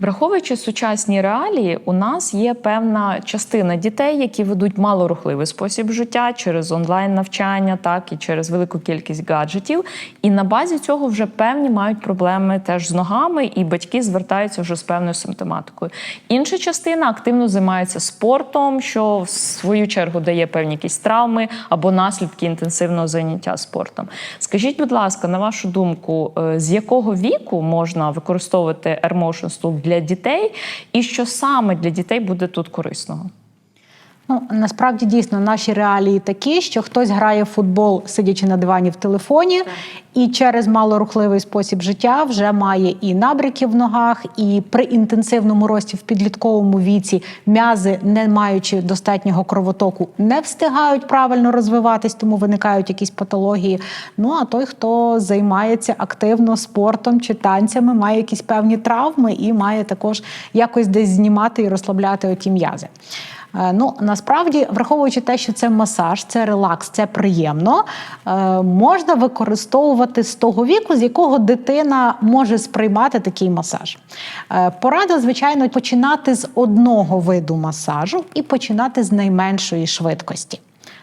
Враховуючи сучасні реалії, у нас є певна частина дітей, які ведуть малорухливий спосіб життя через онлайн навчання, так і через велику кількість гаджетів. І на базі цього вже певні мають проблеми теж з ногами, і батьки звертаються вже з певною симптоматикою. Інша частина активно займається спортом, що в свою чергу дає певні якісь травми або наслідки інтенсивного заняття спортом. Скажіть, будь ласка, на вашу думку, е, з якого віку можна використовувати Air Motion Stool для дітей, і що саме для дітей буде тут корисного? Ну насправді дійсно наші реалії такі, що хтось грає в футбол, сидячи на дивані в телефоні, і через малорухливий спосіб життя вже має і набряки в ногах, і при інтенсивному рості в підлітковому віці м'язи, не маючи достатнього кровотоку, не встигають правильно розвиватись, тому виникають якісь патології. Ну а той, хто займається активно спортом чи танцями, має якісь певні травми і має також якось десь знімати і розслабляти оті м'язи. Е, Ну насправді, враховуючи те, що це масаж, це релакс, це приємно, е, можна використовувати з того віку, з якого дитина може сприймати такий масаж. Е, Порада, звичайно, починати з одного виду масажу і починати з найменшої швидкості.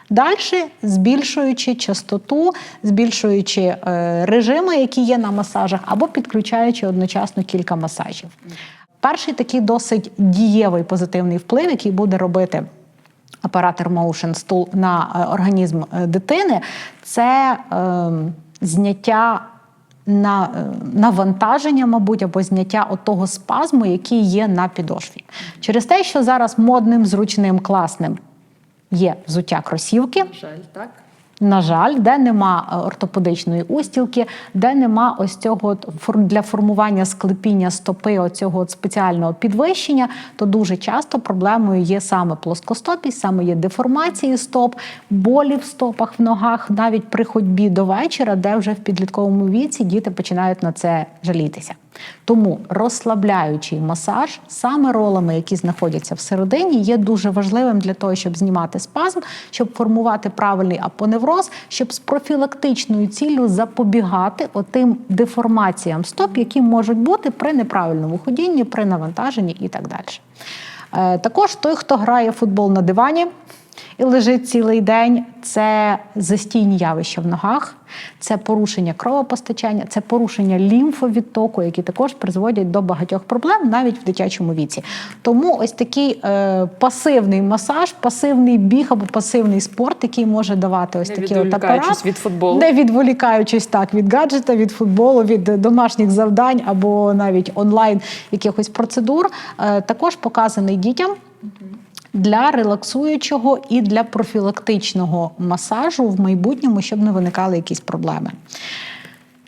Далі збільшуючи частоту, збільшуючи е, режими, які є на масажах, або підключаючи одночасно кілька масажів. Перший такий досить дієвий позитивний вплив, який буде робити апаратор Motion Stool на е, організм е, дитини, це е, зняття на е, навантаження, мабуть, або зняття от того спазму, який є на підошві. Через те, що зараз модним, зручним, класним є взуття кросівки. Жаль, так. На жаль, де нема е, ортопедичної устілки, де нема ось цього для формування склепіння стопи, оцього спеціального підвищення, то дуже часто проблемою є саме плоскостопість, саме є деформації стоп, болі в стопах, в ногах, навіть при ходьбі до вечора, де вже в підлітковому віці діти починають на це жалітися. Тому розслабляючий масаж саме ролами, які знаходяться всередині, є дуже важливим для того, щоб знімати спазм, щоб формувати правильний апоневроз, щоб з профілактичною ціллю запобігати отим деформаціям стоп, які можуть бути при неправильному ходінні, при навантаженні і так далі. Е, Також той, хто грає в футбол на дивані і лежить цілий день, це застійні явища в ногах, це порушення кровопостачання, це порушення лімфовідтоку, які також призводять до багатьох проблем навіть в дитячому віці. Тому ось такий е, пасивний масаж, пасивний біг або пасивний спорт, який може давати ось такий от апарат, від футболу. не відволікаючись так від гаджета, від футболу, від домашніх завдань або навіть онлайн якихось процедур, е, також показаний дітям. Для релаксуючого і для профілактичного масажу в майбутньому, щоб не виникали якісь проблеми.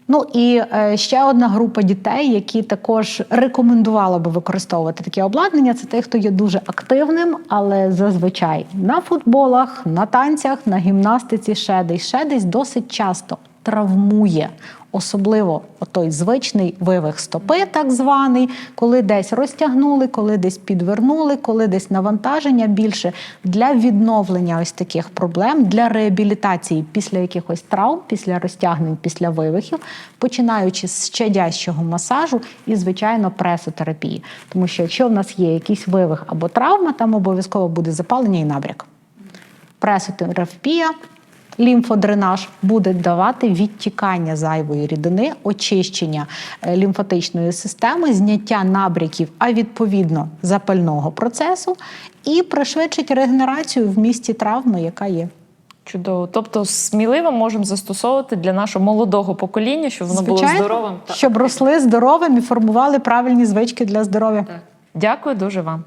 Ну і е, ще одна група дітей, які також рекомендувала би використовувати таке обладнання, це ті, хто є дуже активним, але зазвичай на футболах, на танцях, на гімнастиці, ще десь, ще десь досить часто травмує. Особливо той звичний вивих стопи, так званий, коли десь розтягнули, коли десь підвернули, коли десь навантаження більше для відновлення ось таких проблем, для реабілітації після якихось травм, після розтягнень, після вивихів, починаючи з щадящого масажу і, звичайно, пресотерапії. Тому що якщо в нас є якийсь вивих або травма, там обов'язково буде запалення і набряк. Пресотерапія Лімфодренаж буде давати відтікання зайвої рідини, очищення е, лімфатичної системи, зняття набряків, а відповідно запального процесу, і пришвидшить регенерацію в місті травми, яка є. Чудово. Тобто сміливо можемо застосовувати для нашого молодого покоління, щоб воно було здоровим. щоб росли здоровим і формували правильні звички для здоров'я. Дякую дуже вам.